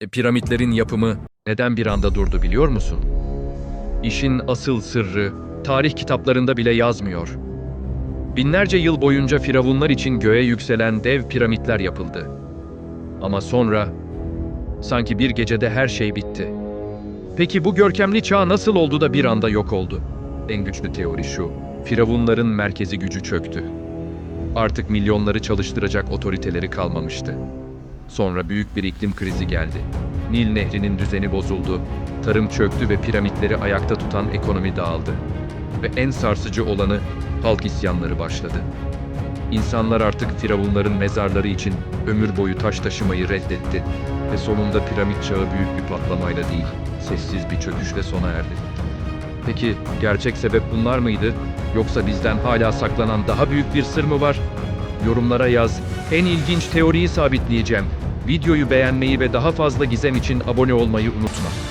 E, Piramitlerin yapımı neden bir anda durdu biliyor musun? İşin asıl sırrı tarih kitaplarında bile yazmıyor. Binlerce yıl boyunca firavunlar için göğe yükselen dev piramitler yapıldı. Ama sonra sanki bir gecede her şey bitti. Peki bu görkemli çağ nasıl oldu da bir anda yok oldu? En güçlü teori şu. Firavunların merkezi gücü çöktü. Artık milyonları çalıştıracak otoriteleri kalmamıştı. Sonra büyük bir iklim krizi geldi. Nil Nehri'nin düzeni bozuldu, tarım çöktü ve piramitleri ayakta tutan ekonomi dağıldı. Ve en sarsıcı olanı halk isyanları başladı. İnsanlar artık firavunların mezarları için ömür boyu taş taşımayı reddetti ve sonunda piramit çağı büyük bir patlamayla değil, sessiz bir çöküşle sona erdi. Peki gerçek sebep bunlar mıydı? Yoksa bizden hala saklanan daha büyük bir sır mı var? Yorumlara yaz. En ilginç teoriyi sabitleyeceğim. Videoyu beğenmeyi ve daha fazla gizem için abone olmayı unutma.